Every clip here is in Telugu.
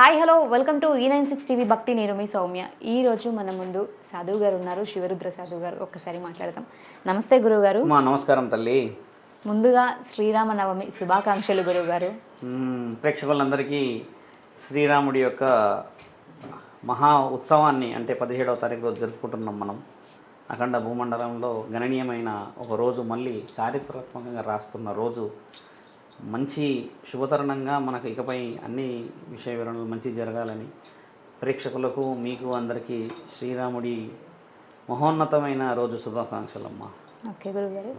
హాయ్ హలో వెల్కమ్ టు ఈ నైన్ సిక్స్ టీవీ భక్తి నేను మీ సౌమ్య. ఈ రోజు మన ముందు సాధువు గారు ఉన్నారు. శివరుద్ర సాధువు గారు. ఒక్కసారి మాట్లాడదాం. నమస్తే గురువు గారు. మా నమస్కారం తల్లి. ముందుగా శ్రీరామ నవమి శుభాకాంక్షలు గురువు గారు. ప్రేక్షకులందరికీ శ్రీరాముడి యొక్క మహా ఉత్సవాన్ని అంటే పదిహేడవ తారీఖు రోజు జరుపుకుంటున్నాం మనం. అఖండ భూమండలంలో గణనీయమైన ఒక రోజు మళ్ళీ చారిత్రాత్మకంగా రాస్తున్న రోజు. మంచి శుభతరుణంగా మనకు ఇకపై అన్ని విషయ వివరణలు మంచి జరగాలని ప్రేక్షకులకు మీకు అందరికీ శ్రీరాముడి మహోన్నతమైన రోజు శుభాకాంక్షలమ్మా. ఓకే గురుగారు.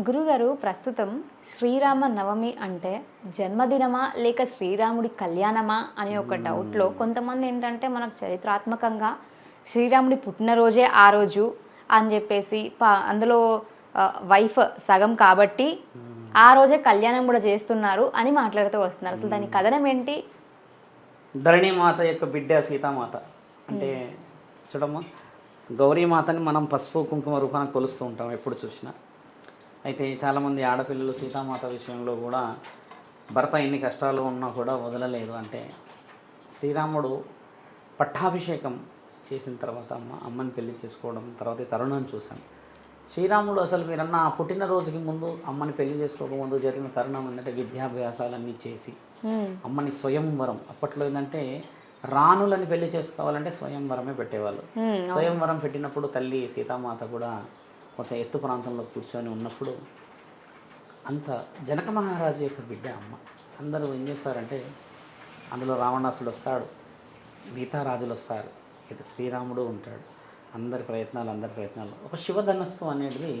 గురుగారు ప్రస్తుతం శ్రీరామ నవమి అంటే జన్మదినమా లేక శ్రీరాముడి కళ్యాణమా అనే ఒక డౌట్లో కొంతమంది ఏంటంటే మనకు చరిత్రాత్మకంగా శ్రీరాముడి పుట్టినరోజే ఆ రోజు అని చెప్పేసి ప- అందులో వైఫ్ సగం కాబట్టి ఆ రోజే కళ్యాణం కూడా చేస్తున్నారు అని మాట్లాడుతూ వస్తున్నారు. అసలు దాని కథనం ఏంటి? ధరణిమాత యొక్క బిడ్డ సీతామాత అంటే చూడమ్మా గౌరీమాతని మనం పసుపు కుంకుమ రూపాన కొలుస్తూ ఉంటాం ఎప్పుడు చూసినా. అయితే చాలామంది ఆడపిల్లలు సీతామాత విషయంలో కూడా భర్త ఎన్ని కష్టాలు ఉన్నా కూడా వదలలేదు. అంటే శ్రీరాముడు పట్టాభిషేకం చేసిన తర్వాత అమ్మ అమ్మని పెళ్ళి చేసుకోవడం తర్వాత తరుణం చూసాం శ్రీరాముడు అసలు మీరన్న పుట్టినరోజుకి ముందు అమ్మని పెళ్ళి చేసుకోకముందు జరిగిన తరుణం ఏంటంటే విద్యాభ్యాసాలన్నీ చేసి. అమ్మని స్వయంవరం అప్పట్లో ఏంటంటే రాణులని పెళ్ళి చేసుకోవాలంటే స్వయంవరమే పెట్టేవాళ్ళు. స్వయంవరం పెట్టినప్పుడు తల్లి సీతామాత కూడా కొంచెం ఎత్తు ప్రాంతంలో కూర్చొని ఉన్నప్పుడు అంత జనక మహారాజు యొక్క బిడ్డ అమ్మ అందరూ ఏం చేస్తారంటే అందులో రావణాసుడు వస్తాడు మిగతా రాజులు వస్తారు ఇటు శ్రీరాముడు ఉంటాడు అందరి ప్రయత్నాలు అందరి ప్రయత్నాలు. ఒక శివధనస్సు అనేది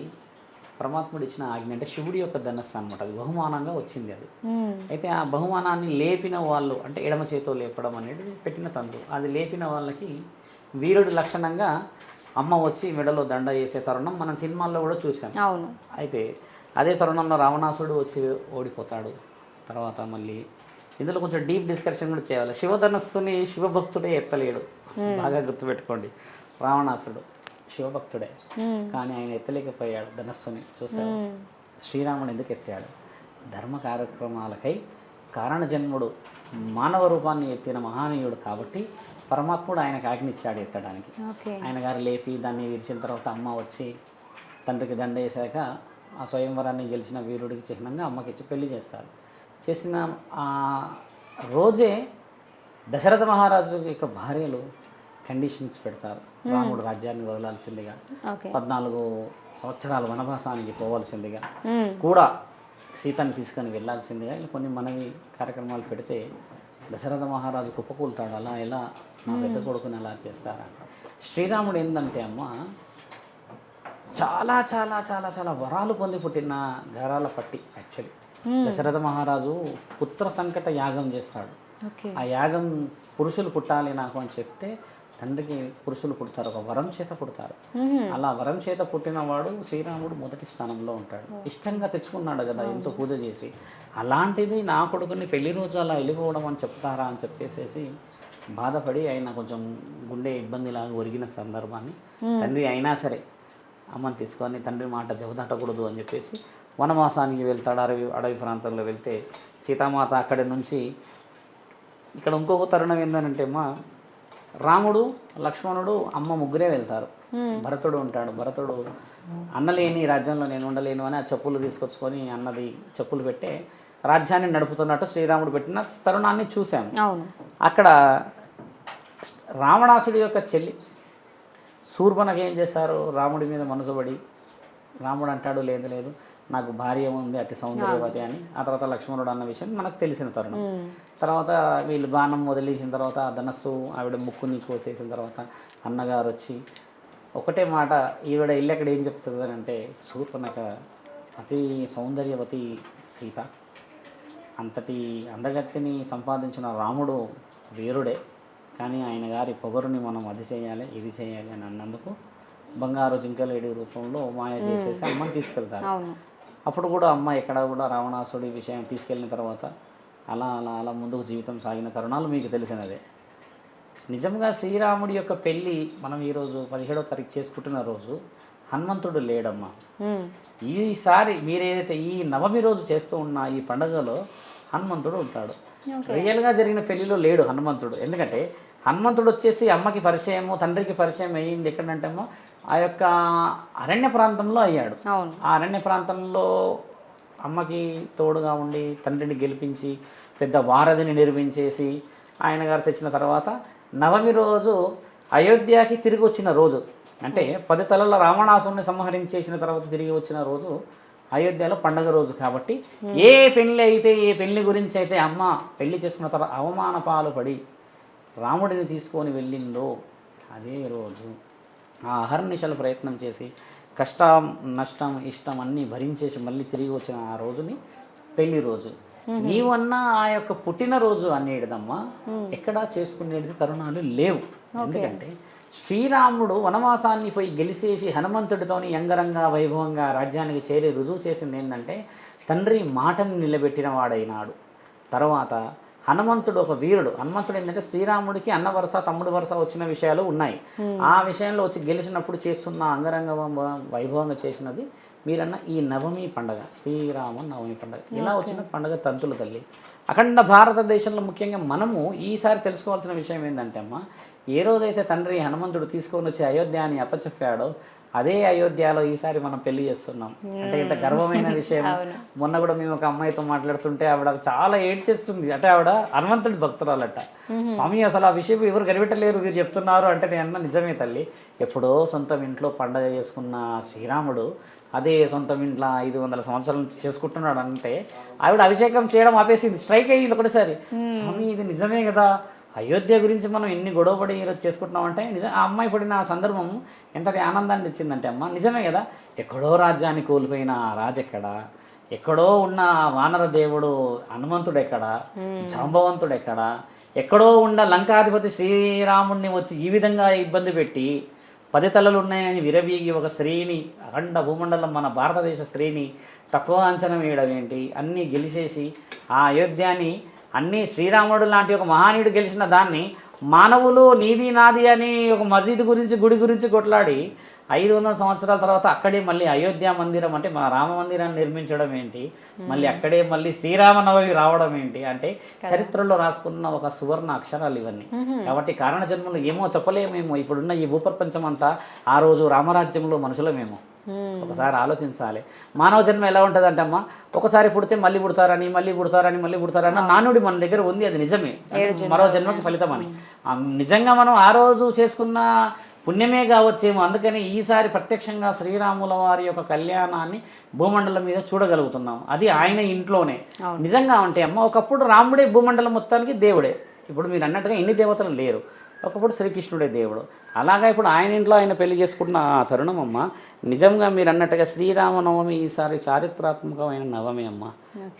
పరమాత్ముడు ఇచ్చిన ఆజ్ఞ అంటే శివుడి యొక్క ధనస్సు అనమాట అది బహుమానంగా వచ్చింది అది. అయితే ఆ బహుమానాన్ని లేపిన వాళ్ళు అంటే ఎడమ చేతితో లేపడం అనేది పెట్టిన తంతు. అది లేపిన వాళ్ళకి వీరుడి లక్షణంగా అమ్మ వచ్చి మెడలో దండ చేసే తరుణం మనం సినిమాల్లో కూడా చూసాం. అవును. అయితే అదే తరుణంలో రావణాసుడు వచ్చి ఓడిపోతాడు. తర్వాత మళ్ళీ ఇందులో కొంచెం డీప్ డిస్కషన్ కూడా చేయాలి. శివధనస్సుని శివభక్తుడే ఎత్తలేడు. బాగా గుర్తుపెట్టుకోండి. రావణాసుడు శివభక్తుడే. కానీ ఆయన ఎత్తలేకపోయాడు ధనస్సుని చూసాడు. శ్రీరాముడు ఎందుకు ఎత్తాడు? ధర్మ కార్యక్రమాలకై కారణజన్ముడు మానవ రూపాన్ని ఎత్తిన మహానీయుడు కాబట్టి పరమాత్ముడు ఆయనకు ఆజ్ఞిచ్చాడు ఎత్తడానికి. ఆయన గారు లేపి దాన్ని విరిచిన తర్వాత అమ్మ వచ్చి తండ్రికి దండ వేసాక ఆ స్వయంవరాన్ని గెలిచిన వీరుడికి చిహ్నంగా అమ్మకి ఇచ్చి పెళ్ళి చేస్తారు. చేసిన ఆ రోజే దశరథ మహారాజు యొక్క భార్యలు కండిషన్స్ పెడతారు. రాముడు రాజ్యాన్ని వదలాల్సిందిగా. పద్నాలుగు సంవత్సరాలు వనవాసానికి పోవాల్సిందిగా. కూడా సీతను తీసుకొని వెళ్ళాల్సిందిగా. ఇలా కొన్ని మనవి కార్యక్రమాలు పెడితే దశరథ మహారాజు కుప్పకూలుతాడు. అలా ఎలా నా పెద్ద కొడుకుని అలా చేస్తారా? శ్రీరాముడు ఏంటంటే అమ్మ చాలా చాలా చాలా చాలా వరాలు పొంది పుట్టిన గారాల పట్టి యాక్చువల్లీ దశరథ మహారాజు పుత్ర సంకట యాగం చేస్తాడు. ఆ యాగం పురుషులు పుట్టాలి నాకు అని చెప్తే తండ్రికి పురుషులు పుడతారు ఒక వరం చేత పుడతారు. అలా వరం చేత పుట్టినవాడు శ్రీరాముడు మొదటి స్థానంలో ఉంటాడు. ఇష్టంగా తెచ్చుకున్నాడు కదా ఎంతో పూజ చేసి. అలాంటిది నా కొడుకుని పెళ్ళి రోజు అలా వెళ్ళిపోవడం అని చెప్తారా అని చెప్పేసేసి బాధపడి ఆయన కొంచెం గుండె ఇబ్బందిలాగా ఒరిగిన సందర్భాన్ని తండ్రి అయినా సరే అమ్మని తీసుకొని తండ్రి మాట జవదాటకూడదు అని చెప్పేసి వనవాసానికి వెళ్తాడు. అడవి అడవి ప్రాంతంలో వెళ్తే సీతామాత అక్కడి నుంచి ఇక్కడ ఇంకొక తరుణం ఏంటంటే అమ్మా రాముడు లక్ష్మణుడు అమ్మ ముగ్గురే వెళ్తారు. భరతుడు ఉంటాడు. భరతుడు అన్నలేని రాజ్యంలో నేను ఉండలేను అని ఆ చెప్పులు తీసుకొచ్చుకొని అన్నది చెప్పులు పెట్టే రాజ్యాన్ని నడుపుతున్నట్టు శ్రీరాముడు పెట్టిన తరుణాన్ని చూశాము. అక్కడ రావణాసుడి యొక్క చెల్లి శూర్పణకి ఏం చేశారు? రాముడి మీద మనసుబడి రాముడు అంటాడు లేదు లేదు. నాకు భార్య ఉంది అతి సౌందర్యవతి అని. ఆ తర్వాత లక్ష్మణుడు అన్న విషయం మనకు తెలిసిన తరుణం. తర్వాత వీళ్ళు బాణం వదిలేసిన తర్వాత ఆ ధనస్సు ఆవిడ ముక్కుని కోసేసిన తర్వాత అన్నగారు వచ్చి ఒకటే మాట ఈవిడ ఇల్లు ఎక్కడ ఏం చెప్తుంది అని అంటే శూర్పణక అతి సౌందర్యవతి సీత. అంతటి అందగత్తిని సంపాదించిన రాముడు వీరుడే. కానీ ఆయన గారి పొగరుని మనం అది చేయాలి ఇది చేయాలి అని అన్నందుకు బంగారు జింకలేడి రూపంలో మాయ చేసేసి అమ్మని తీసుకెళ్తారు. అప్పుడు కూడా అమ్మ ఎక్కడ కూడా రావణాసుడి విషయం తీసుకెళ్ళిన తర్వాత అలా అలా అలా ముందుకు జీవితం సాగిన తరుణాలు మీకు తెలిసినదే నిజంగా శ్రీరాముడి యొక్క పెళ్ళి మనం ఈరోజు పదిహేడో తారీఖు చేసుకుంటున్న రోజు హనుమంతుడు లేడమ్మా. ఈసారి మీరేదైతే ఈ నవమి రోజు చేస్తూ ఉన్న ఈ పండుగలో హనుమంతుడు ఉంటాడు. రియల్గా జరిగిన పెళ్ళిలో లేడు హనుమంతుడు. ఎందుకంటే హనుమంతుడు వచ్చేసి అమ్మకి పరిచయము తండ్రికి పరిచయం అయ్యింది ఎక్కడంటే అమ్మో ఆ యొక్క అరణ్య ప్రాంతంలో అయ్యాడు. ఆ అరణ్య ప్రాంతంలో అమ్మకి తోడుగా ఉండి తండ్రిని గెలిపించి పెద్ద వారధిని నిర్మించేసి ఆయన గారు తెచ్చిన తర్వాత నవమి రోజు అయోధ్యకి తిరిగి వచ్చిన రోజు. అంటే పది తలల రావణాసుని సంహరించేసిన తర్వాత తిరిగి వచ్చిన రోజు అయోధ్యలో పండగ రోజు కాబట్టి ఏ పెళ్ళి అయితే ఏ పెళ్ళి గురించి అయితే అమ్మ పెళ్ళి చేసుకున్న తర్వాత అవమాన పాలు పడి రాముడిని తీసుకొని వెళ్ళిందో అదే రోజు. ఆ అహర్నిశలు ప్రయత్నం చేసి కష్టం నష్టం ఇష్టం అన్నీ భరించేసి మళ్ళీ తిరిగి వచ్చిన ఆ రోజుని పెళ్ళి రోజు. నీవు అన్న ఆ యొక్క పుట్టినరోజు అనేటిదమ్మా ఎక్కడా చేసుకునేది తరుణాలు లేవు. ఎందుకంటే శ్రీరాముడు వనవాసాన్ని పోయి గెలిచేసి హనుమంతుడితోని యంగరంగా వైభవంగా రాజ్యానికి చేరి రుజువు చేసింది ఏంటంటే తండ్రి మాటని నిలబెట్టిన వాడైనాడు. తర్వాత హనుమంతుడు ఒక వీరుడు. హనుమంతుడు ఏంటంటే శ్రీరాముడికి అన్న వరుస తమ్ముడు వరుస వచ్చిన విషయాలు ఉన్నాయి. ఆ విషయంలో వచ్చి గెలిచినప్పుడు చేస్తున్న అంగరంగ వైభవంగా చేసినది మీరన్న ఈ నవమి పండగ శ్రీరామ నవమి పండగ. ఇలా వచ్చిన పండగ తంతుల తల్లి. అఖండ భారతదేశంలో ముఖ్యంగా మనము ఈసారి తెలుసుకోవాల్సిన విషయం ఏంటంటే అమ్మ ఏ రోజైతే తండ్రి హనుమంతుడు తీసుకొని వచ్చి అయోధ్యాన్ని అప్పచెప్పాడో అదే అయోధ్యలో ఈసారి మనం పెళ్ళి చేస్తున్నాం. అంటే ఇంత గర్వమైన విషయం. మొన్న కూడా మేము ఒక అమ్మాయితో మాట్లాడుతుంటే ఆవిడ చాలా ఏడ్చేస్తుంది. అంటే ఆవిడ హనుమంతుడి భక్తురాలట. స్వామి అసలు ఆ విషయం ఎవరు కనిపెట్టలేరు? మీరు చెప్తున్నారు అంటే నేను అన్న నిజమే తల్లి. ఎప్పుడో సొంతం ఇంట్లో పండగ చేసుకున్న శ్రీరాముడు అదే సొంతం ఇంట్లో ఐదు వందల సంవత్సరాల చేసుకుంటున్నాడు అంటే ఆవిడ అభిషేకం చేయడం ఆపేసింది. స్ట్రైక్ అయ్యింది ఒకటేసారి. స్వామి ఇది నిజమే కదా? అయోధ్య గురించి మనం ఎన్ని గొడవపడి ఈరోజు చేసుకుంటున్నాం అంటే నిజం ఆ అమ్మాయి పడిన ఆ సందర్భం ఎంతటి ఆనందాన్ని ఇచ్చిందంటే అమ్మ నిజమే కదా? ఎక్కడో రాజ్యాన్ని కోల్పోయిన ఆ రాజు ఎక్కడ? ఎక్కడో ఉన్న వానర దేవుడు హనుమంతుడు ఎక్కడ? జాంబవంతుడు ఎక్కడ? ఎక్కడో ఉన్న లంకాధిపతి శ్రీరాముడిని వచ్చి ఈ విధంగా ఇబ్బంది పెట్టి పది తలలు ఉన్నాయని విరవీగి ఒక స్త్రీని అఖండ భూమండలం మన భారతదేశ స్త్రీని తక్కువ అంచనా వేయడం ఏంటి? అన్నీ గెలిచేసి ఆ అయోధ్యాని అన్నీ శ్రీరాముడు లాంటి ఒక మహానీయుడు గెలిచిన దాన్ని మానవులు నీది నాది అని ఒక మసీదు గురించి గుడి గురించి కొట్లాడి ఐదు వందల సంవత్సరాల తర్వాత అక్కడే మళ్ళీ అయోధ్య మందిరం అంటే మన రామ మందిరాన్ని నిర్మించడం ఏంటి? మళ్ళీ అక్కడే మళ్ళీ శ్రీరామనవమి రావడం ఏంటి? అంటే చరిత్రలో రాసుకున్న ఒక సువర్ణ అక్షరాలు ఇవన్నీ. కాబట్టి కారణ జన్మలు ఏమో చెప్పలేమేమో. ఇప్పుడున్న ఈ భూప్రపంచం అంతా ఆ రోజు రామరాజ్యంలో మనుషులమేమో. ఒకసారి ఆలోచించాలి. మానవ జన్మ ఎలా ఉంటుంది అంటే అమ్మా ఒకసారి పుడితే మళ్ళీ పుడతారని మళ్ళీ పుడతారని మళ్ళీ పుడతారని నానుడి మన దగ్గర ఉంది అది నిజమే. మరో జన్మకి ఫలితం అని. నిజంగా మనం ఆ రోజు చేసుకున్న పుణ్యమే కావచ్చేమో. అందుకని ఈసారి ప్రత్యక్షంగా శ్రీరాముల వారి యొక్క కళ్యాణాన్ని భూమండలం మీద చూడగలుగుతున్నాం. అది ఆయన ఇంట్లోనే. నిజంగా అంటే అమ్మ ఒకప్పుడు రాముడే భూమండలం మొత్తానికి దేవుడే. ఇప్పుడు మీరు అన్నట్టుగా ఎన్ని దేవతలు లేరు. ఒకప్పుడు శ్రీకృష్ణుడే దేవుడు. అలాగా ఇప్పుడు ఆయన ఇంట్లో ఆయన పెళ్ళి చేసుకుంటున్న ఆ తరుణం అమ్మ నిజంగా మీరు అన్నట్టుగా శ్రీరామనవమి ఈసారి చారిత్రాత్మకమైన నవమి అమ్మ.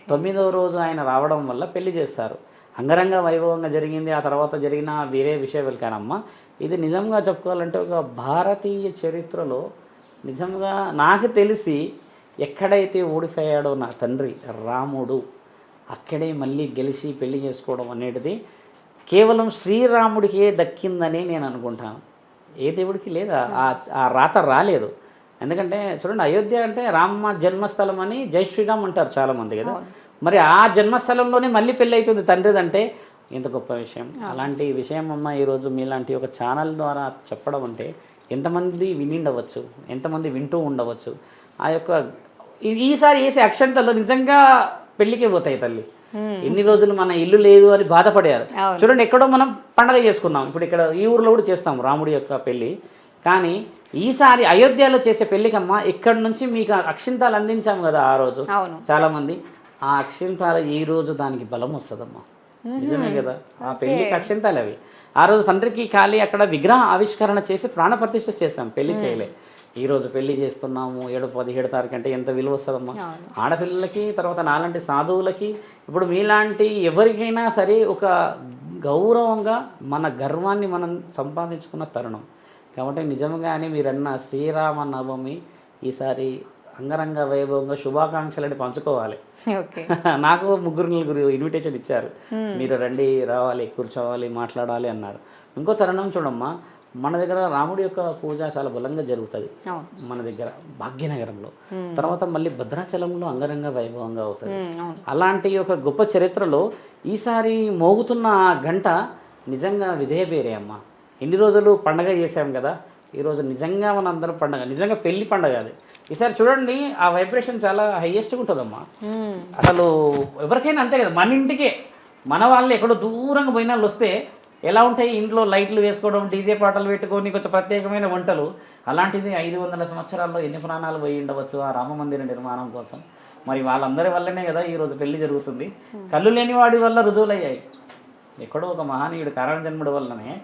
తొమ్మిదవ రోజు ఆయన రావడం వల్ల పెళ్ళి చేస్తారు. అంగరంగ వైభవంగా జరిగింది ఆ తర్వాత జరిగిన వేరే విషయాలు కానమ్మా ఇది నిజంగా చెప్పుకోవాలంటే ఒక భారతీయ చరిత్రలో నిజంగా నాకు తెలిసి ఎక్కడైతే ఓడిపోయాడో నా తండ్రి రాముడు అక్కడే మళ్ళీ గెలిచి పెళ్ళి చేసుకోవడం అనేది కేవలం శ్రీరాముడికే దక్కిందని నేను అనుకుంటాను. ఏ దేవుడికి లేదా? ఆ రాత రాలేదు. ఎందుకంటే చూడండి అయోధ్య అంటే రామ జన్మస్థలం అని జై శ్రీరామ్ అంటారు చాలామంది కదా. మరి ఆ జన్మస్థలంలోనే మళ్ళీ పెళ్ళి అవుతుంది తండ్రిదంటే ఇంత గొప్ప విషయం. అలాంటి విషయం అమ్మ ఈరోజు మీలాంటి ఒక ఛానల్ ద్వారా చెప్పడం అంటే ఎంతమంది వినిండవచ్చు ఎంతమంది వింటూ ఉండవచ్చు. ఆ యొక్క ఈసారి వేసే అక్షంతలు నిజంగా పెళ్ళికే పోతాయి తల్లి. ఎన్ని రోజులు మన ఇల్లు లేదు అని బాధపడారు. చూడండి ఎక్కడో మనం పండగ చేసుకున్నాం ఇప్పుడు ఇక్కడ ఈ ఊర్లో కూడా చేస్తాం రాముడి యొక్క పెళ్ళి. కానీ ఈసారి అయోధ్యలో చేసే పెళ్ళికమ్మ ఇక్కడ నుంచి మీకు అక్షింతాలు అందించాం కదా ఆ రోజు. చాలా మంది ఆ అక్షింతాలు ఈ రోజు దానికి బలం వస్తుందమ్మా. నిజమే కదా. ఆ పెళ్ళికి అక్షింతాలు అవి. ఆ రోజు తండ్రికి ఖాళీ అక్కడ విగ్రహ ఆవిష్కరణ చేసి ప్రాణప్రతిష్ఠ చేస్తాం పెళ్ళి చేయలే. ఈ రోజు పెళ్ళి చేస్తున్నాము ఏడు పదిహేడు తారీఖు అంటే ఎంత విలువ వస్తుందమ్మా. ఆడపిల్లలకి తర్వాత నాలాంటి సాధువులకి ఇప్పుడు మీలాంటి ఎవరికైనా సరే ఒక గౌరవంగా మన గర్వాన్ని మనం సంపాదించుకున్న తరుణం. కాబట్టి నిజంగానే మీరన్న శ్రీరామ నవమి ఈసారి అంగరంగ వైభవంగా శుభాకాంక్షలని పంచుకోవాలి. నాకు ముగ్గురు నలుగురు ఇన్విటేషన్ ఇచ్చారు. మీరు రండి రావాలి కూర్చోవాలి మాట్లాడాలి అన్నారు. ఇంకో తరుణం చూడమ్మా. మన దగ్గర రాముడి యొక్క పూజ చాలా బలంగా జరుగుతుంది. మన దగ్గర భాగ్యనగరంలో. తర్వాత మళ్ళీ భద్రాచలంలో అంగరంగ వైభవంగా అవుతుంది. అలాంటి ఒక గొప్ప చరిత్రలో ఈసారి మోగుతున్న ఆ గంట నిజంగా విజయబేరే అమ్మ. ఇన్ని రోజులు పండగ చేశాం కదా ఈరోజు నిజంగా మనందరం పండగ నిజంగా పెళ్ళి పండగ అది. ఈసారి చూడండి ఆ వైబ్రేషన్ చాలా హైయెస్ట్గా ఉంటుందమ్మా. అసలు ఎవరికైనా అంతే కదా మన ఇంటికే మన వాళ్ళు ఎక్కడో దూరంగా పోయిన వాళ్ళు వస్తే ఎలా ఉంటాయి? ఇంట్లో లైట్లు వేసుకోవడం డీజే పాటలు పెట్టుకొని కొంచెం ప్రత్యేకమైన వంటలు. అలాంటిది ఐదు వందల సంవత్సరాల్లో ఎన్ని ప్రాణాలు పోయి ఉండవచ్చు ఆ రామ మందిర నిర్మాణం కోసం? మరి వాళ్ళందరి వల్లనే కదా ఈరోజు పెళ్ళి జరుగుతుంది. కళ్ళు లేని వాడి వల్ల రుజువులయ్యాయి. ఎక్కడో ఒక మహనీయుడు కారణ జన్ముడి వల్లనే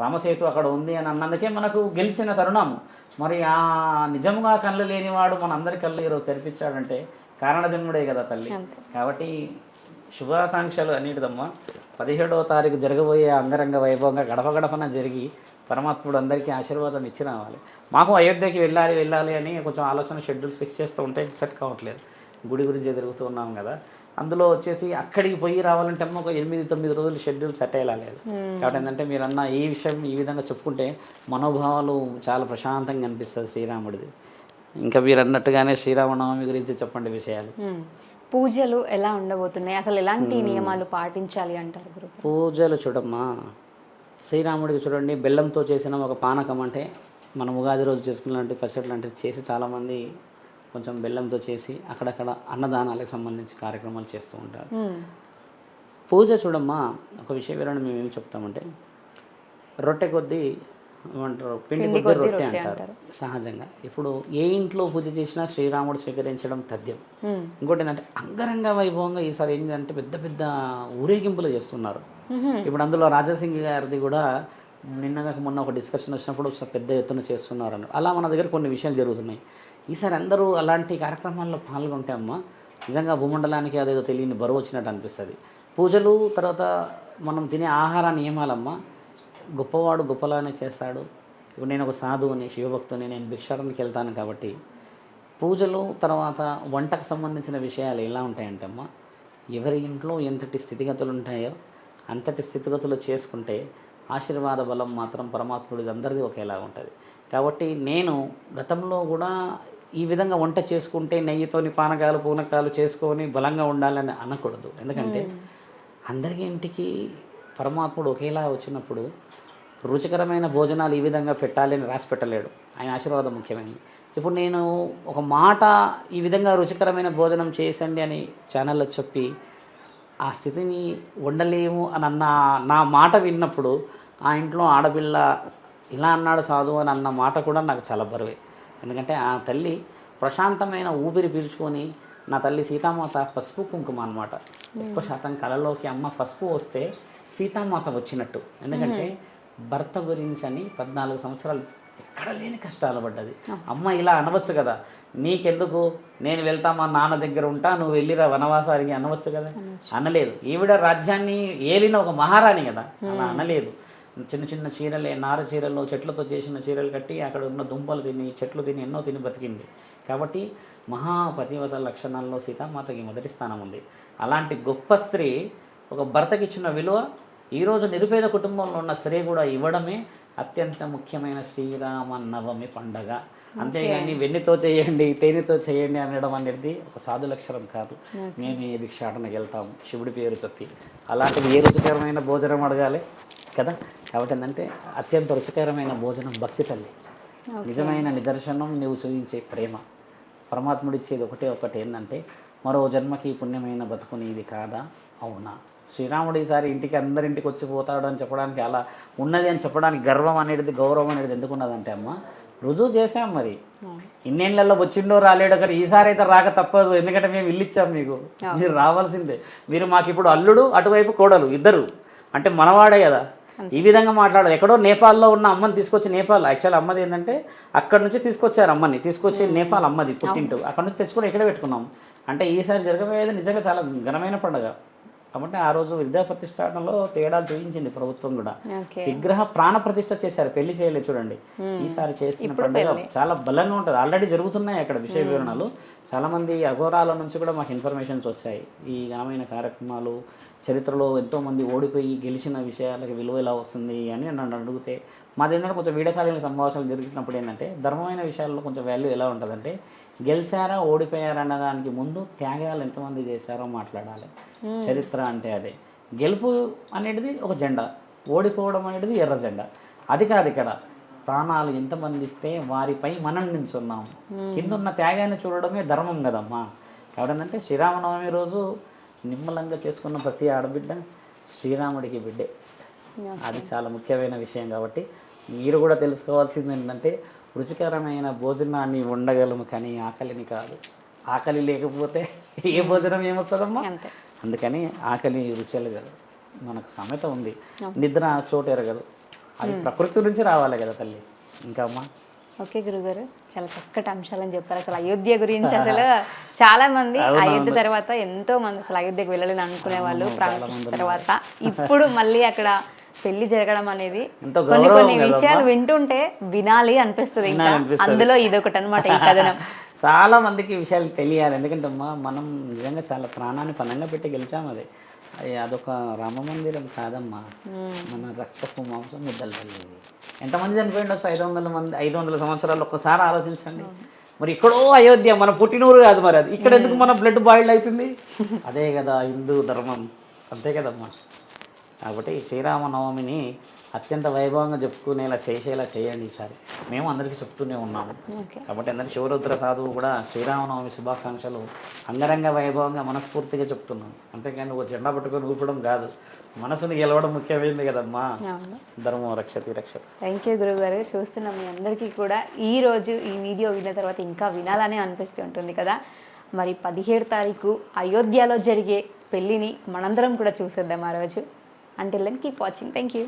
రామసేతు అక్కడ ఉంది అని అన్నందుకే మనకు గెలిచిన తరుణం మరి ఆ నిజముగా కళ్ళు లేనివాడు మన అందరి కళ్ళు ఈరోజు తెరిపించాడంటే కారణ జన్ముడే కదా తల్లి. కాబట్టి శుభాకాంక్షలు అన్నిటిదమ్మా. పదిహేడవ తారీఖు జరగబోయే అంగరంగ వైభవంగా గడప గడపన జరిగి పరమాత్ముడు అందరికీ ఆశీర్వాదం ఇచ్చి రావాలి. మాకు అయోధ్యకి వెళ్ళాలి వెళ్ళాలి అని కొంచెం ఆలోచన షెడ్యూల్స్ ఫిక్స్ చేస్తూ ఉంటే సెట్ కావట్లేదు. గుడి గురించి తిరుగుతూ ఉన్నాం కదా. అందులో వచ్చేసి అక్కడికి పోయి రావాలంటే అమ్మ ఒక ఎనిమిది తొమ్మిది రోజులు షెడ్యూల్ సెట్ అయ్యలేదు కాబట్టి ఏంటంటే మీరు అన్న ఈ విషయం ఈ విధంగా చెప్పుకుంటే మనోభావాలు చాలా ప్రశాంతంగా అనిపిస్తుంది శ్రీరాముడిది. ఇంకా మీరు అన్నట్టుగానే శ్రీరామనవమి గురించి చెప్పండి విషయాలు. పూజలు ఎలా ఉండబోతున్నాయి? అసలు ఎలాంటి నియమాలు పాటించాలి అంటారు గురు? పూజలు చూడమ్మా. శ్రీరాముడికి చూడండి బెల్లంతో చేసిన ఒక పానకం అంటే మనం ఉగాది రోజు చేసుకున్నలాంటి పచ్చడి లాంటివి చేసి చాలామంది కొంచెం బెల్లంతో చేసి అక్కడక్కడ అన్నదానాలకు సంబంధించి కార్యక్రమాలు చేస్తూ ఉంటారు. పూజ చూడమ్మా. ఒక విషయం వివరణ మేము ఏం చెప్తామంటే రొట్టె కొద్దీ ఏమంటారు పిండి కొద్దీ రొట్టె అంటారు సహజంగా. ఇప్పుడు ఏ ఇంట్లో పూజ చేసినా శ్రీరాముడు స్వీకరించడం తథ్యం. ఇంకోటి ఏంటంటే అంగరంగ వైభవంగా ఈసారి ఏంటంటే పెద్ద పెద్ద ఊరేగింపులు చేస్తున్నారు. ఇప్పుడు అందులో రాజాసింగ్ గారిది కూడా నిన్నగా మొన్న ఒక డిస్కషన్ వచ్చినప్పుడు ఒకసారి పెద్ద ఎత్తున చేస్తున్నారు అన్నారు అలా మన దగ్గర కొన్ని విషయాలు జరుగుతున్నాయి. ఈసారి అందరూ అలాంటి కార్యక్రమాల్లో పాల్గొంటే అమ్మ నిజంగా భూమండలానికి అదేదో తెలియని బరువు వచ్చినట్టు అనిపిస్తుంది. పూజలు తర్వాత మనం తినే ఆహార నియమాలమ్మ గొప్పవాడు గొప్పలానే చేస్తాడు. ఇప్పుడు నేను ఒక సాధువుని శివభక్తుని నేను భిక్షాటనకి వెళ్తాను కాబట్టి పూజలు తర్వాత వంటకు సంబంధించిన విషయాలు ఎలా ఉంటాయంటే అమ్మ ఎవరి ఇంట్లో ఎంతటి స్థితిగతులు ఉంటాయో అంతటి స్థితిగతులు చేసుకుంటే ఆశీర్వాద బలం మాత్రం పరమాత్ముడిది అందరిది ఒకేలా ఉంటుంది. కాబట్టి నేను గతంలో కూడా ఈ విధంగా వంట చేసుకుంటే నెయ్యితోని పానకాలు పూనకాలు చేసుకొని బలంగా ఉండాలని అనకూడదు. ఎందుకంటే అందరికీ ఇంటికి పరమాత్ముడు ఒకేలా వచ్చినప్పుడు రుచికరమైన భోజనాలు ఈ విధంగా పెట్టాలని రాసి పెట్టలేడు. ఆయన ఆశీర్వాదం ముఖ్యమైనది. ఇప్పుడు నేను ఒక మాట ఈ విధంగా రుచికరమైన భోజనం చేసండి అని ఛానల్లో చెప్పి ఆ స్థితిని ఉండలేము అని అన్న నా మాట విన్నప్పుడు ఆ ఇంట్లో ఆడపిల్ల ఇలా అన్నాడు సాధు అని అన్న మాట కూడా నాకు చాలా బరువే. ఎందుకంటే ఆ తల్లి ప్రశాంతమైన ఊపిరి పీల్చుకొని నా తల్లి సీతామాత పసుపు కుంకుమ అనమాట ఎక్కువ శాతం కళలోకి అమ్మ పసుపు వస్తే సీతామాత వచ్చినట్టు. ఎందుకంటే భర్త గురించి అని పద్నాలుగు సంవత్సరాలు ఎక్కడ లేని కష్టాలు పడ్డది. అమ్మ ఇలా అనవచ్చు కదా. నీకెందుకు? నేను వెళ్తా మా నాన్న దగ్గర ఉంటా నువ్వు వెళ్ళిరా వనవాసానికి అనవచ్చు కదా. అనలేదు. ఈవిడ రాజ్యాన్ని ఏలిన ఒక మహారాణి కదా. అలా అనలేదు. చిన్న చిన్న చీరలే నార చీరలు చెట్లతో చేసిన చీరలు కట్టి అక్కడ ఉన్న దుంపలు తిని చెట్లు తిని ఎన్నో తిని బతికింది. కాబట్టి మహాపతివత లక్షణాల్లో సీతామాతకి మొదటి స్థానం ఉంది. అలాంటి గొప్ప స్త్రీ ఒక భర్తకి ఇచ్చిన విలువ ఈరోజు నిరుపేద కుటుంబంలో ఉన్న స్త్రీ కూడా ఇవ్వడమే అత్యంత ముఖ్యమైన శ్రీరామ నవమి పండగ అంతేగాని వెన్నితో చేయండి తేనెతో చేయండి అనడం అనేది ఒక సాధు లక్షణం కాదు మేము ఏ భిక్షాటనకి వెళ్తాము శివుడి పేరు చెప్పి. అలాంటిది ఏ రుచికరమైన భోజనం అడగాలి? కదా? కాబట్టి ఏంటంటే అత్యంత రుచికరమైన భోజనం భక్తి తల్లి. నిజమైన నిదర్శనం నువ్వు చూపించే ప్రేమ. పరమాత్ముడు ఇచ్చేది ఒకటే ఒకటి ఏంటంటే మరో జన్మకి పుణ్యమైన బతుకుని ఇది కాదా? అవునా. శ్రీరాముడు ఈసారి ఇంటికి అందరింటికి వచ్చి పోతాడు అని చెప్పడానికి అలా ఉన్నది అని చెప్పడానికి గర్వం అనేది గౌరవం అనేది ఎందుకు ఉన్నదంటే అమ్మ రుజువు చేశాం మరి. ఇన్నేళ్ళలో వచ్చిండో రాలేడో కానీ ఈసారి అయితే రాక తప్పదు ఎందుకంటే మేము ఇల్లు ఇచ్చాం మీకు. మీరు రావాల్సిందే. మీరు మాకు ఇప్పుడు అల్లుడు అటువైపు కోడలు ఇద్దరు. అంటే మనవాడే కదా. ఈ విధంగా మాట్లాడాలి ఎక్కడో నేపాల్లో ఉన్న అమ్మని తీసుకొచ్చి నేపాల్ యాక్చువల్ అమ్మది ఏంటంటే అక్కడ నుంచి తీసుకొచ్చారు అమ్మని. తీసుకొచ్చి నేపాల్ అమ్మది పుట్టింటూ. అక్కడ నుంచి తెచ్చుకొని ఎక్కడ పెట్టుకున్నాం? అంటే ఈసారి జరగబోయేది నిజంగా చాలా ఘనమైన పండుగ. కాబట్టి ఆ రోజు విద్యా ప్రతిష్టాపనలో తేడాలు చూపించింది ప్రభుత్వం కూడా. విగ్రహ ప్రాణ ప్రతిష్ఠ చేశారు. పెళ్ళి చేయలేదు చూడండి. ఈసారి చేసిన పండుగ చాలా బలంగా ఉంటుంది. ఆల్రెడీ జరుగుతున్నాయి అక్కడ విషయ వివరణలు. చాలా మంది అఘోరాల నుంచి కూడా మాకు ఇన్ఫర్మేషన్స్ వచ్చాయి. ఈ ఘనమైన కార్యక్రమాలు చరిత్రలో ఎంతోమంది ఓడిపోయి గెలిచిన విషయాలకు విలువ ఎలా వస్తుంది అని నన్ను అడిగితే మాది ఏంటంటే కొంచెం వీడకాలీన సంభాషణలు జరుగుతున్నప్పుడు ఏంటంటే ధర్మమైన విషయాల్లో కొంచెం వాల్యూ ఎలా ఉంటుందంటే గెలిచారా ఓడిపోయారా అన్న దానికి ముందు త్యాగాలు ఎంతమంది చేశారో మాట్లాడాలి. చరిత్ర అంటే అదే. గెలుపు అనేది ఒక జెండా ఓడిపోవడం అనేది ఎర్ర జెండా. అది కాదు ఇక్కడ. ప్రాణాలు ఎంతమంది ఇస్తే వారిపై మనం నిల్చున్నాం కింద ఉన్న త్యాగాన్ని చూడడమే ధర్మం కదమ్మా. కాబట్టి ఏంటంటే శ్రీరామనవమి రోజు నిమ్మలంగా చేసుకున్న ప్రతి ఆడబిడ్డ శ్రీరాముడికి బిడ్డే. అది చాలా ముఖ్యమైన విషయం కాబట్టి మీరు కూడా తెలుసుకోవాల్సింది ఏంటంటే రుచికరమైన భోజనాన్ని ఉండగలము కానీ ఆకలిని కాదు. ఆకలి లేకపోతే ఏ భోజనం ఏమొస్తుందమ్మా? అందుకని ఆకలి రుచి కదా. మనకు సామెత ఉంది. నిద్ర చోటు ఎరగదు. అది ప్రకృతి నుంచి రావాలి కదా తల్లి. ఇంకా అమ్మా? ఓకే గురుగారు చాలా చక్కటి అంశాలని చెప్పారు. అసలు అయోధ్య గురించి అసలు చాలా మంది అయోధ్య తర్వాత ఎంతో మంది అసలు అయోధ్యకు వెళ్ళాలని అనుకునే వాళ్ళు తర్వాత ఇప్పుడు మళ్ళీ అక్కడ పెళ్ళి జరగడం అనేది కొన్ని కొన్ని విషయాలు వింటుంటే వినాలి అనిపిస్తుంది ఇంకా. అందులో ఇదొకటి అనమాట ఈ కథనం. చాలా మందికి విషయాలు తెలియాలి. ఎందుకంటే అమ్మా మనం నిజంగా చాలా ప్రాణాన్ని పనంగా పెట్టి గెలిచాం అది. అది అదొక రామ మందిరం కాదమ్మా. మన రక్తపు మాంసం ముద్దలు తల్లిది ఎంతమంది చనిపోయిండొచ్చు ఐదు వందల మంది ఐదు వందల సంవత్సరాలు ఒక్కసారి ఆలోచించండి. మరి ఇక్కడో అయోధ్య మన పుట్టినూరు కాదు మరి అది. ఇక్కడ ఎందుకు మన బ్లడ్ బాయిల్డ్ అవుతుంది? అదే కదా హిందూ ధర్మం. అంతే కదమ్మా. కాబట్టి శ్రీరామనవమిని అత్యంత వైభవంగా చెప్పుకునేలా చేసేలా చేయండి ఈసారి. మేము అందరికీ చెప్తూనే ఉన్నాము. కాబట్టి అందరి శివరుద్ర సాధువు కూడా శ్రీరామనవమి శుభాకాంక్షలు అంగరంగ వైభవంగా మనస్ఫూర్తిగా చెప్తున్నాం అంతేకాని ఒక జెండా పట్టుకొని ఊపడం కాదు. మనసుని గెలవడం ముఖ్యమైనది కదమ్మా. ధర్మం రక్షతి రక్షతి. థ్యాంక్ యూ గురుగారు చూస్తున్న మీ అందరికీ కూడా ఈ రోజు ఈ వీడియో విన్న తర్వాత ఇంకా వినాలని అనిపిస్తూ ఉంటుంది కదా. మరి పదిహేడు తారీఖు అయోధ్యలో జరిగే పెళ్ళిని మనందరం కూడా చూసేద్దాం ఆ రోజు. అంటే కీప్ వాచింగ్ థ్యాంక్ యూ